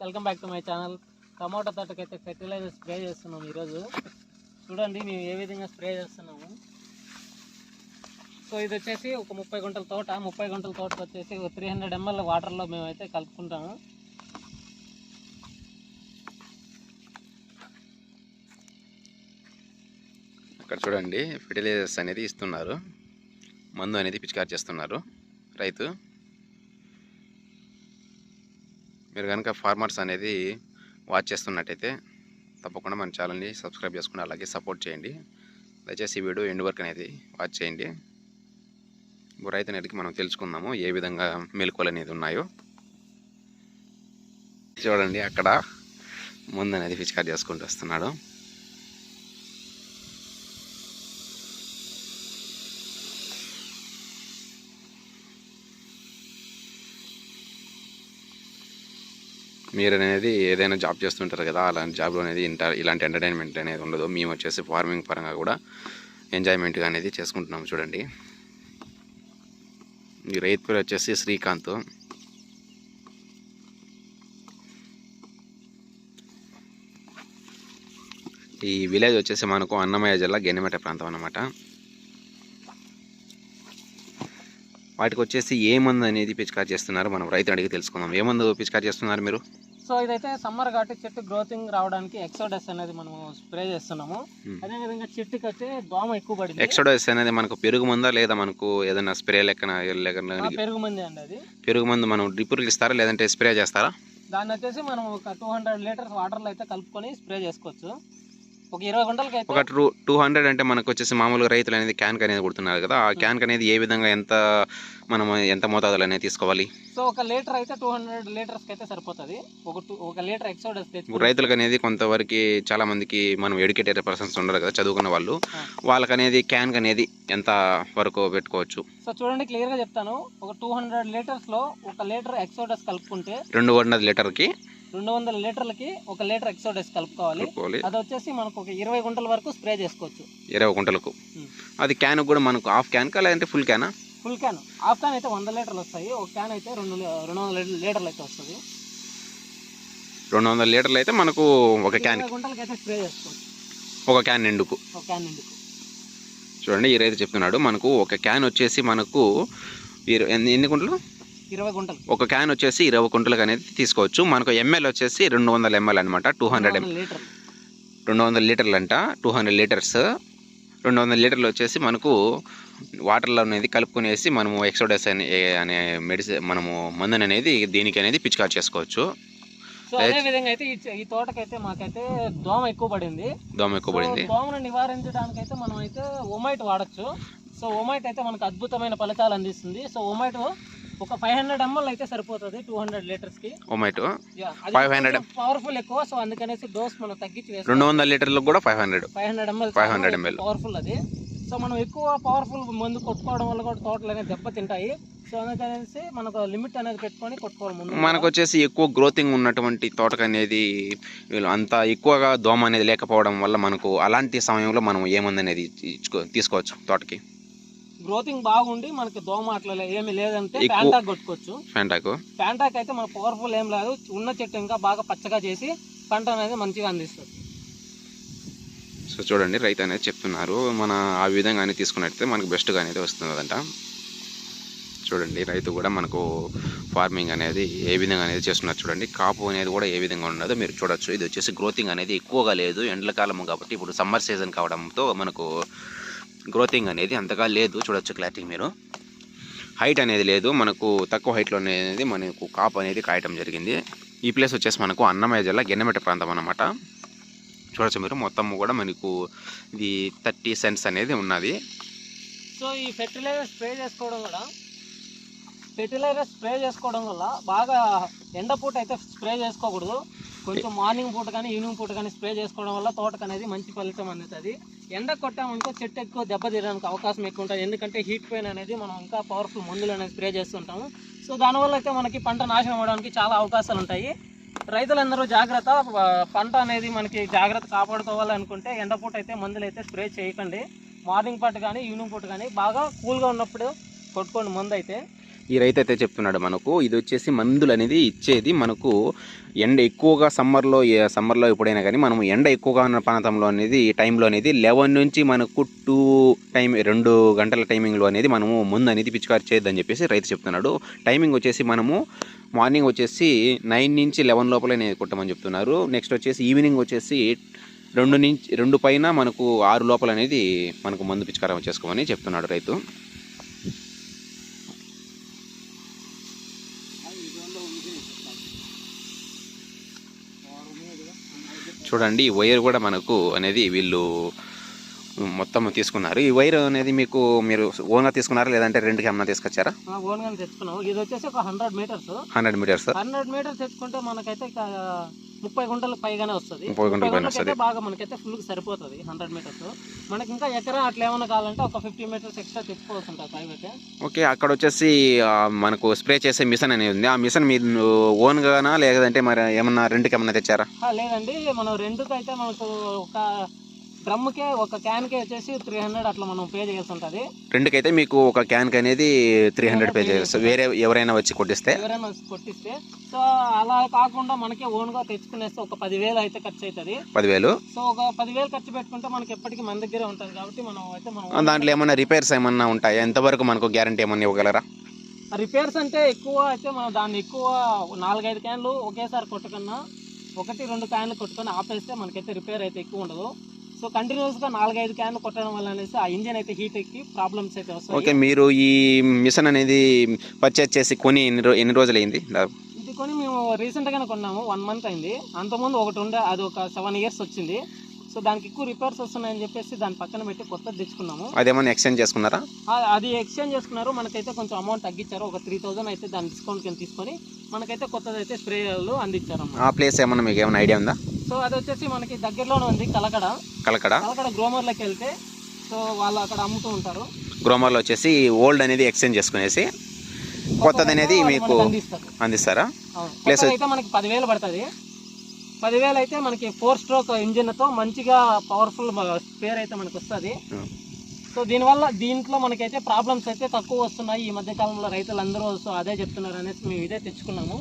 Welcome back to my channel. Tomato తోటకైతే fertiliser spray చేస్తున్నాము ఈరోజు. చూడండి మేము ఏ విధంగా స్ప్రే చేస్తున్నాము. సో ఇది వచ్చేసి ఒక ముప్పై గుంటల తోట. ముప్పై గుంటల తోటకు వచ్చేసి ఒక త్రీ హండ్రెడ్ ఎంఎల్ వాటర్లో మేమైతే కలుపుకుంటాము. అక్కడ చూడండి ఫెర్టిలైజర్స్ అనేది ఇస్తున్నారు. మందు అనేది పిచికారి చేస్తున్నారు రైతు. మీరు కనుక ఫార్మర్స్ అనేది వాచ్ చేస్తున్నట్టయితే తప్పకుండా మన ఛానల్ని సబ్స్క్రైబ్ చేసుకుని అలాగే సపోర్ట్ చేయండి. దయచేసి ఈ వీడియో ఎండ్ వర్క్ అనేది వాచ్ చేయండి. గురైత రైతు అనేది మనం తెలుసుకుందాము ఏ విధంగా మెలకువలు అనేది ఉన్నాయో. చూడండి అక్కడ ముందు అనేది పిచికారి చేసుకుంటూ వస్తున్నాడు. మీరు అనేది ఏదైనా జాబ్ చేస్తుంటారు కదా అలాంటి జాబ్లో అనేది ఇంటర్ ఇలాంటి ఎంటర్టైన్మెంట్ అనేది ఉండదు. మేము వచ్చేసి ఫార్మింగ్ పరంగా కూడా ఎంజాయ్మెంట్గా అనేది చేసుకుంటున్నాం చూడండి. ఈ రైతు పేరు వచ్చేసి శ్రీకాంత్. ఈ విలేజ్ వచ్చేసి మనకు అన్నమయ్య జిల్లా గెన్నెమెట ప్రాంతం అన్నమాట. వాటికి వచ్చేసి ఏ మందు అనేది పిచికారి చేస్తున్నారు? మనం రైతు అడిగి తెలుసుకుందాం. ఏ మందు పిచికారి చేస్తున్నారు మీరు? సో ఇదైతే సమ్మర్ కాబట్టి చెట్టు గ్రోతింగ్ రావడానికి ఎక్సోడస్ అనేది మనం స్ప్రే చేస్తున్నాము. Hmm. అదేవిధంగా చెట్టుకి వచ్చి దోమ ఎక్కువ పడింది. ఎక్స్ట్రోడస్ అనేది మనకు పెరుగు మందా లేదా మనకు ఏదైనా స్ప్రే లెక్కన పెరుగు మంది అండి అది. పెరుగు మందు మనం డ్రిప్పులు ఇస్తారా లేదంటే స్ప్రే చేస్తారా? దాన్ని వచ్చేసి మనం ఒక టూ హండ్రెడ్ లీటర్స్ వాటర్లో అయితే కలుపుకొని స్ప్రే చేసుకోవచ్చు. ఒక ఇరవై గంటలకి అయితే ఒక టూ టూ హండ్రెడ్ అంటే మనకు వచ్చేసి మామూలుగా రైతులు అనేది క్యాన్క్ అనేది కుడుతున్నారు కదా. ఆ క్యాన్క్ అనేది ఏ విధంగా ఎంత మనం ఎంత మోతాదులు అనేది తీసుకోవాలి? సో ఒక లీటర్ అయితే టూ హండ్రెడ్ లీటర్స్కి అయితే సరిపోతుంది. ఒక టూ ఒక లీటర్ ఎక్సోడస్ రైతులకు అనేది కొంతవరకు చాలా మందికి మనం ఎడ్యుకేటెడ్ పర్సన్స్ ఉండరు కదా చదువుకున్న వాళ్ళు. ఆ. వాళ్ళకి అనేది క్యాన్క్ అనేది ఎంత వరకు పెట్టుకోవచ్చు? సో చూడండి క్లియర్గా చెప్తాను. ఒక టూ హండ్రెడ్ లీటర్స్లో ఒక లీటర్ ఎక్సోడస్ కలుపుకుంటే రెండు వందల లీటర్కి రెండు వందల లీటర్లకి ఒక లీటర్ ఎక్సోడస్ కలుపుకోవాలి. అది వచ్చేసి మనకు ఒక ఇరవై గుంటల వరకు స్ప్రే చేసుకోవచ్చు. ఇరవై గుంటలకు. అది క్యాన్ కూడా మనకు హాఫ్ క్యాన్కా లేదంటే ఫుల్ క్యానా ఫుల్ క్యాన్ హాఫ్ క్యాన్ అయితే వంద లీటర్లు వస్తాయి. ఒక క్యాన్ అయితే రెండు రెండు వందల లీటర్లు అయితే వస్తుంది. రెండు వందల లీటర్లు అయితే మనకు ఒక క్యాన్ గుంటలకి అయితే స్ప్రే చేసుకోవచ్చు. ఒక క్యాన్ నిండుకు ఒక క్యాన్ నిండుకు చూడండి ఈ రైతు చెప్తున్నాడు మనకు ఒక క్యాన్ వచ్చేసి మనకు ఎన్ని గుంటలు? ఇరవై గుంటలు. ఒక క్యాన్ వచ్చేసి ఇరవై గుంటలకు అనేది తీసుకోవచ్చు. మనకు ఎంఎల్ వచ్చేసి రెండు వందల ఎంఎల్ అనమాట టూ హండ్రెడ్ లీటర్ రెండు వందల లీటర్లు. అంట టూ హండ్రెడ్ లీటర్స్. రెండు వందల లీటర్లు వచ్చేసి మనకు వాటర్లో అనేది కలుపుకునేసి మనము ఎక్సోడస్ అనే అనే మెడిసిన్ మనము మందుని అనేది దీనికి అనేది పిచికారి చేసుకోవచ్చు. సో అదే విధంగా అయితే ఈ తోటకైతే మాకైతే దోమ ఎక్కువ పడింది. దోమ ఎక్కువ పడింది. దోమను నివారించడానికి అయితే మనం అయితే ఒమైట్ వాడచ్చు. సో ఒమైట్ అయితే మనకు అద్భుతమైన ఫలితాలు అందిస్తుంది. సో ఒమైట్ ఒక ఫైవ్ హండ్రెడ్ ఎంఎల్ అయితే సరిపోతుంది టూ హండ్రెడ్ లీటర్స్కి. అది 500 పవర్ఫుల్ ఎక్కువ సో అందుకనేసి డోస్ మనం తగ్గించి రెండు వందల లీటర్లకు కూడా five hundred five hundred ML 500 ml. Powerful అది. సో మనం ఎక్కువ పవర్ఫుల్ మందు కొట్టుకోవడం వల్ల కూడా తోటలు అనేది దెబ్బతింటాయి. సో అందుకనేసి మనకు లిమిట్ అనేది పెట్టుకొని కొట్టుకోవాలి ముందు. మనకు వచ్చేసి ఎక్కువ గ్రోతింగ్ ఉన్నటువంటి తోటకు అనేది వీళ్ళు అంత ఎక్కువగా దోమ అనేది లేకపోవడం వల్ల మనకు అలాంటి సమయంలో మనం ఏమంది అనేది తీసుకోవచ్చు తోటకి. గ్రోతింగ్ బాగుండి మనకి దోమ అట్లా ఏమీ లేదంటే ఫ్యాంటాక్ కొట్టుకోవచ్చు. ఫ్యాంటాకు ఫ్యాంటాక్ అయితే మన పవర్ఫుల్ ఏం లేదు. ఉన్న చెట్టు ఇంకా బాగా పచ్చగా చేసి పంట అనేది మంచిగా అందిస్తుంది. సో చూడండి రైతు అనేది చెప్తున్నారు. మన ఆ విధంగా అనేది తీసుకున్నట్టయితే మనకు బెస్ట్గా అనేది వస్తుందంట చూడండి రైతు కూడా మనకు ఫార్మింగ్ అనేది ఏ విధంగా అనేది చేస్తున్నారు చూడండి. కాపు అనేది కూడా ఏ విధంగా ఉన్నదో మీరు చూడొచ్చు. ఇది వచ్చేసి గ్రోతింగ్ అనేది ఎక్కువగా లేదు. ఎండలకాలం కాబట్టి ఇప్పుడు సమ్మర్ సీజన్ కావడంతో మనకు గ్రోతింగ్ అనేది అంతగా లేదు. చూడొచ్చు క్లారిటీ మీరు. హైట్ అనేది లేదు. మనకు తక్కువ హైట్లో అనేది మనకు కాపు అనేది కాయటం జరిగింది. ఈ ప్లేస్ వచ్చేసి మనకు అన్నమయ్య జిల్లా గెన్నమెట ప్రాంతం అన్నమాట. చూడొచ్చు మీరు. మొత్తం కూడా మనకు ఇది థర్టీ సెంట్స్ అనేది ఉన్నది. సో ఈ ఫెర్టిలైజర్ స్ప్రే చేసుకోవడం కూడా ఫెర్టిలైజర్ స్ప్రే చేసుకోవడం వల్ల బాగా ఎండపూట అయితే స్ప్రే చేసుకోకూడదు. కొంచెం మార్నింగ్ పూట కానీ ఈవినింగ్ పూట కానీ స్ప్రే చేసుకోవడం వల్ల తోటకు అనేది మంచి ఫలితం అందుతుంది. ఎండ కొట్టామనుకో చెట్టు ఎక్కువ దెబ్బ తీరడానికి అవకాశం ఎక్కువ ఉంటుంది. ఎందుకంటే హీట్ పెయిన్ అనేది మనం ఇంకా పవర్ఫుల్ మందులు అనేది స్ప్రే చేస్తుంటాము. సో దానివల్ల అయితే మనకి పంట నాశనం అవ్వడానికి చాలా అవకాశాలు ఉంటాయి. రైతులందరూ జాగ్రత్త పంట అనేది మనకి జాగ్రత్త కాపాడుకోవాలి అనుకుంటే ఎండపూట అయితే మందులు అయితే స్ప్రే చేయకండి. మార్నింగ్ పూట కానీ ఈవినింగ్ పూట కానీ బాగా కూల్గా ఉన్నప్పుడు కొట్టుకోండి మందు అయితే. ఈ రైతు అయితే చెప్తున్నాడు మనకు ఇది వచ్చేసి మందులు అనేది ఇచ్చేది మనకు ఎండ ఎక్కువగా సమ్మర్లో సమ్మర్లో ఎప్పుడైనా కానీ మనం ఎండ ఎక్కువగా ఉన్న ప్రాంతంలో అనేది ఈ టైంలో అనేది లెవెన్ నుంచి మనకు టూ టైం రెండు గంటల టైమింగ్లో అనేది మనము ముందు అనేది పిచికారి చేయొద్దని చెప్పేసి రైతు చెప్తున్నాడు. టైమింగ్ వచ్చేసి మనము మార్నింగ్ వచ్చేసి నైన్ నుంచి లెవెన్ లోపలే నేను కొట్టమని చెప్తున్నారు. నెక్స్ట్ వచ్చేసి ఈవినింగ్ వచ్చేసి రెండు నుంచి రెండు పైన మనకు ఆరు లోపల అనేది మనకు మందు పిచికారం చేసుకోమని చెప్తున్నాడు రైతు. చూడండి ఈ వైర్ కూడా మనకు అనేది వీళ్ళు మొత్తం తీసుకున్నారు. ఈ వైర్ అనేది మీకు మీరు ఓన్గా తీసుకున్నారా లేదంటే రెండుకి ఏమన్నా తీసుకొచ్చారా? ఓన్ గానే తెచ్చుకున్నాం ఇది వచ్చేసి ఒక hundred metres hundred metres hundred metres తెచ్చుకుంటే మనకైతే ముప్పై గుంటలకు పైగానే వస్తుంది. ముప్పై గుంటల పైన వస్తది. బాగా మనకైతే ఫుల్ సరిపోతుంది హండ్రెడ్ మీటర్స్ మనకి ఇంకా ఎకరా అట్లా ఏమైనా కావాలంటే ఒక ఫిఫ్టీ మీటర్స్ ఎక్స్ట్రా తెచ్చుకోవాల్సి ఉంటుంది అయితే. ఓకే అక్కడ వచ్చేసి మనకు స్ప్రే చేసే మిషన్ అనేది ఉంది. ఆ మిషన్ మీరు ఓన్గానా లేదంటే మరి ఏమన్నా రెండుకి ఏమన్నా తెచ్చారా? లేదండి. మనం రెండుకి అయితే మనకు ఒక డ్రమ్కే ఒక క్యాన్కే వచ్చేసి త్రీ హండ్రెడ్ అట్లా మనం పే చేయాల్సి ఉంటుంది రెండుకైతే మీకు ఒక క్యాన్కి అనేది త్రీ హండ్రెడ్ పే చేస్తారు వేరే ఎవరైనా వచ్చి కొట్టిస్తే? ఎవరైనా వచ్చి కొట్టిస్తే సో అలా కాకుండా మనకే ఓన్గా తెచ్చుకునేస్తే ఒక పదివేలు అయితే ఖర్చు అవుతుంది పదివేలు? సో ఒక పదివేలు ఖర్చు పెట్టుకుంటే మనకి ఎప్పటికీ మన దగ్గరే ఉంటుంది కాబట్టి మనం అయితే మనం దాంట్లో ఏమన్నా రిపేర్స్ ఏమన్నా ఉంటాయా? ఎంతవరకు మనకు గ్యారంటీ ఏమన్నా ఇవ్వగలరా? రిపేర్స్ అంటే ఎక్కువ అయితే మనం దాన్ని ఎక్కువ నాలుగైదు క్యాన్లు ఒకేసారి కొట్టుకున్నా ఒకటి రెండు క్యాన్లు కొట్టుకొని ఆపేస్తే మనకైతే రిపేర్ అయితే ఎక్కువ ఉండదు. సో కంటిన్యూస్గా నాలుగైదు క్యాన్లు కొట్టడం వల్ల అనేసి ఆ ఇంజిన్ అయితే హీట్ ఎక్కి ప్రాబ్లమ్స్ అయితే ఓకే వస్తాయి మీరు ఈ మిషన్ అనేది పర్చేజ్ చేసి కొని ఎన్ని రో ఎన్ని రోజులు అయింది ఇది కొని మేము రీసెంట్గానే కొన్నాము వన్ మంత్ అయింది. అంతకుముందు ఒకటి ఉండే అది ఒక సెవెన్ ఇయర్స్ వచ్చింది. సో దానికి ఎక్కువ రిపేర్స్ వస్తున్నాయని చెప్పేసి దాని పక్కన పెట్టి కొత్తది తెచ్చుకున్నాము. అదేమన్నా ఎక్స్చేంజ్ చేసుకున్నారా? ఆ- అది ఎక్స్చేంజ్ చేసుకున్నారు. మనకైతే కొంచెం అమౌంట్ తగ్గించారు. ఒక త్రీ థౌసండ్ అయితే దాని డిస్కౌంట్ కింద తీసుకొని మనకైతే కొత్తది అయితే స్ప్రేలు అందించారు అన్నమాట ఆ ప్లేస్ ఏమన్నా మీకు ఏమైనా ఐడియా ఉందా? సో అది వచ్చేసి మనకి దగ్గరలోనే ఉంది కలకడ. కలకడ? కలకడ గ్రోమర్లోకి వెళ్తే సో వాళ్ళు అక్కడ అమ్ముతూ ఉంటారు. గ్రోమర్లో వచ్చేసి ఓల్డ్ అనేది ఎక్స్చేంజ్ చేసుకునేసి కొత్తది అనేది మీకు అందిస్తారు. కొత్తది అయితే మనకి పదివేలు పడుతుంది. పదివేలు అయితే మనకి ఫోర్ స్ట్రోక్ ఇంజిన్తో మంచిగా పవర్ఫుల్ స్పేర్ అయితే మనకి వస్తుంది. సో దీనివల్ల దీంట్లో మనకైతే ప్రాబ్లమ్స్ అయితే తక్కువ వస్తున్నాయి ఈ మధ్య కాలంలో రైతులందరూ. సో అదే చెప్తున్నారు అనేసి మేము ఇదే తెచ్చుకున్నాము.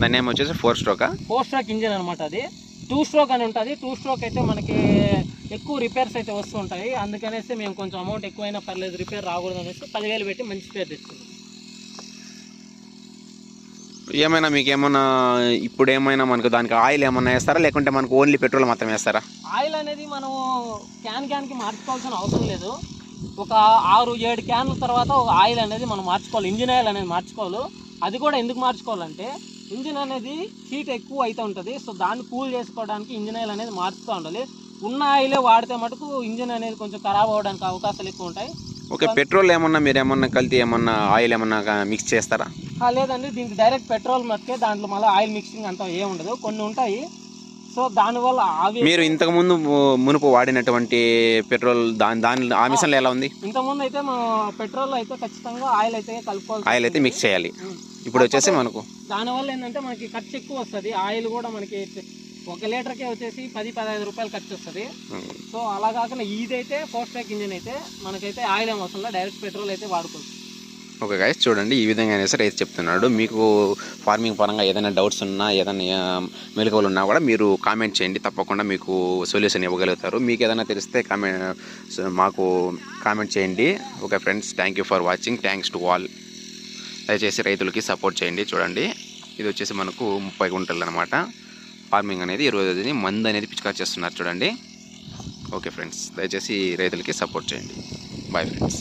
దాని నేమ్ వచ్చేసి ఫోర్ స్ట్రోకా ఫోర్ స్ట్రోక్ ఇంజిన్ అనమాట అది. టూ స్ట్రోక్ అని ఉంటుంది. టూ స్ట్రోక్ అయితే మనకి ఎక్కువ రిపేర్స్ అయితే వస్తూ ఉంటాయి. అందుకనేసి మేము కొంచెం అమౌంట్ ఎక్కువైనా పర్లేదు రిపేర్ రాకూడదు అనేసి పదివేలు పెట్టి మంచి స్పేర్ తెచ్చుకున్నాం. ఏమైనా మీకు ఏమన్నా ఇప్పుడు ఏమైనా మనకు దానికి ఆయిల్ ఏమన్నా వేస్తారా? లేకుంటే మనకు ఓన్లీ పెట్రోల్ మాత్రం వేస్తారా? ఆయిల్ అనేది మనం క్యాన్ క్యాన్కి మార్చుకోవాల్సిన అవసరం లేదు. ఒక ఆరు ఏడు క్యాన్ల తర్వాత ఒక ఆయిల్ అనేది మనం మార్చుకోవాలి. ఇంజిన్ ఆయిల్ అనేది మార్చుకోవాలి. అది కూడా ఎందుకు మార్చుకోవాలంటే ఇంజిన్ అనేది హీట్ ఎక్కువ అయితే ఉంటుంది. సో దాన్ని కూల్ చేసుకోవడానికి ఇంజిన్ ఆయిల్ అనేది మార్చుతూ ఉండాలి. ఉన్న ఆయిలే వాడితే మటుకు ఇంజిన్ అనేది కొంచెం ఖరాబ్ అవ్వడానికి అవకాశాలు ఎక్కువ ఉంటాయి. ఓకే పెట్రోల్ ఏమన్నా మీరు ఏమన్నా కల్తీ ఏమన్నా ఆయిల్ ఏమన్నా మిక్స్ చేస్తారా? లేదండి. దీనికి డైరెక్ట్ పెట్రోల్ మట్టుకే దాంట్లో మళ్ళీ ఆయిల్ మిక్సింగ్ అంతా ఏం ఉండదు. కొన్ని ఉంటాయి. సో దానివల్ల అవి మీరు ఇంతకు ముందు మునుపు వాడినటువంటి పెట్రోల్ దాని దాని ఆ మిషన్లో ఎలా ఉంది? ఇంతకుముందు అయితే మనం పెట్రోల్ అయితే ఖచ్చితంగా ఆయిల్ అయితే కలుపుకోవాలి ఆయిల్ అయితే మిక్స్ చేయాలి. ఇప్పుడు వచ్చేసి మనకు దానివల్ల ఏంటంటే మనకి ఖర్చు ఎక్కువ వస్తుంది. ఆయిల్ కూడా మనకి ఒక లీటర్కే వచ్చేసి పది పదహైదు రూపాయలు ఖర్చు వస్తుంది. సో అలా కాకుండా ఇదైతే ఫోర్ స్ట్రాక్ ఇంజిన్ అయితే మనకైతే ఆయిల్ ఏం అవసరం డైరెక్ట్ పెట్రోల్ అయితే వాడుకోవచ్చు. ఓకే గైస్ చూడండి ఈ విధంగా అనేసి రైతు చెప్తున్నాడు. మీకు ఫార్మింగ్ పరంగా ఏదైనా డౌట్స్ ఉన్నా ఏదైనా మెలకువలు ఉన్నా కూడా మీరు కామెంట్ చేయండి. తప్పకుండా మీకు సొల్యూషన్ ఇవ్వగలుగుతారు. మీకు ఏదైనా తెలిస్తే కామెంట్ మాకు కామెంట్ చేయండి. Okay friends thank you for watching thanks to all దయచేసి రైతులకి సపోర్ట్ చేయండి. చూడండి ఇది వచ్చేసి మనకు ముప్పై గుంటలు అనమాట ఫార్మింగ్ అనేది ఇరవై రోజుని మందు అనేది పిచికారు చేస్తున్నారు. చూడండి. ఓకే ఫ్రెండ్స్ దయచేసి రైతులకి సపోర్ట్ చేయండి. Bye friends